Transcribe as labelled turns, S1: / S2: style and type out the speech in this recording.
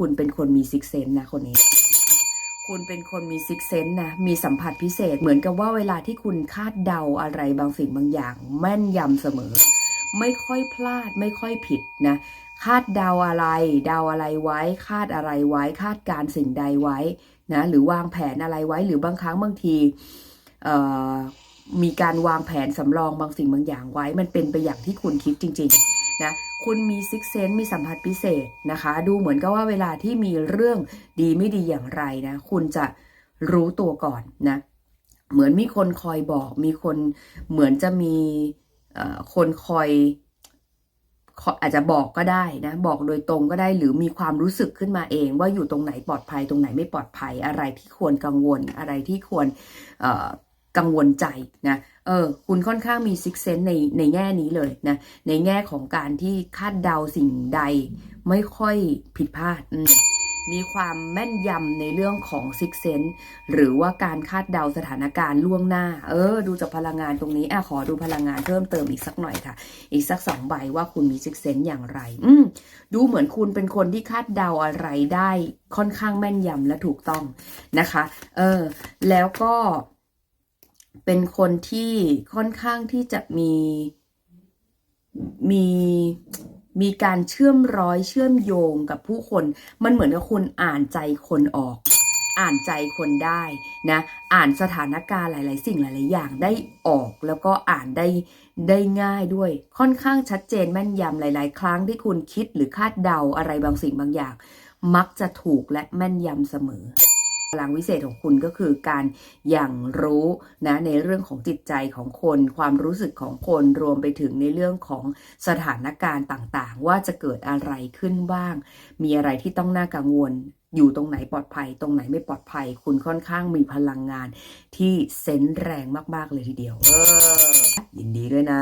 S1: คุณเป็นคนมีซิกเซนนะคนนี้ คุณเป็นคนมีซิกเซนนะมีสัมผัสพิเศษเหมือนกับว่าเวลาที่คุณคาดเดาอะไรบางสิ่งบางอย่าง แม่นยำเสมอ ไม่ค่อยพลาดไม่ค่อยผิดนะคาดเดาอะไร เดาอะไรไว้ คาดอะไรไว้ คาดการสิ่งใดไว้นะหรือวางแผนอะไรไว้หรือบางครั้งบางทีมีการวางแผนสำรองบางสิ่งบางอย่างไว้ มันเป็นไปอย่างที่คุณคิดจริง ๆ นะคุณมีซิกเซนมีสัมผัสพิเศษนะคะ ดูเหมือนกับว่าเวลาที่มีเรื่องดีไม่ดีอย่างไรนะ คุณจะรู้ตัวก่อนนะ เหมือนมีคนคอยบอก มีคนเหมือนจะมีคนคอยอาจจะบอกก็ได้นะบอกโดยตรงก็ได้หรือมีความรู้สึกขึ้นมาเอง ว่าอยู่ตรงไหนปลอดภัยตรงไหนไม่ปลอดภัยอะไรที่ควรกังวลอะไรที่ควรอ กังวลใจนะ เออ คุณค่อนข้างมีซิกเซนในในแง่นี้เลยนะ ในแง่ของการที่คาดเดาสิ่งใดไม่ค่อยผิดพลาดมมีความแม่นยำในเรื่องของซิกเซนหรือว่าการคาดเดาสถานการณ์ล่วงหน้า เออ ดูจากพลังงานตรงนี้อะขอดูพลังงานเพิ่มเติมอีกสักหน่อยค่ะ อีกสักสองใบว่าคุณมีซิกเซนอย่างไร อืมดูเหมือนคุณเป็นคนที่คาดเดาอะไรได้ค่อนข้างแม่นยำและถูกต้องนะคะ เออ แล้วก็ เป็นคนที่ค่อนข้างที่จะมีมีมีการเชื่อมร้อยเชื่อมโยงกับผู้คน มันเหมือนกับคุณอ่านใจคนออก อ่านใจคนได้นะ อ่านสถานการณ์หลาย ๆ สิ่งหลาย ๆ อย่างได้ออกแล้วก็อ่านได้ได้ง่ายด้วย ค่อนข้างชัดเจนแม่นยำหลาย ๆ ครั้งที่คุณคิดหรือคาดเดาอะไรบางสิ่งบางอย่าง มักจะถูกและแม่นยำเสมอ พลังวิเศษของคุณก็คือการอย่างรู้นะในเรื่องของจิตใจของคน ความรู้สึกของคนรวมไปถึงในเรื่องของสถานการณ์ต่างๆ ว่าจะเกิดอะไรขึ้นบ้าง มีอะไรที่ต้องน่ากังวลอยู่ตรงไหนปลอดภัย ตรงไหนไม่ปลอดภัย คุณค่อนข้างมีพลังงานที่เซนส์แรงมาก ๆ เลยทีเดียวเออยินดีด้วยนะ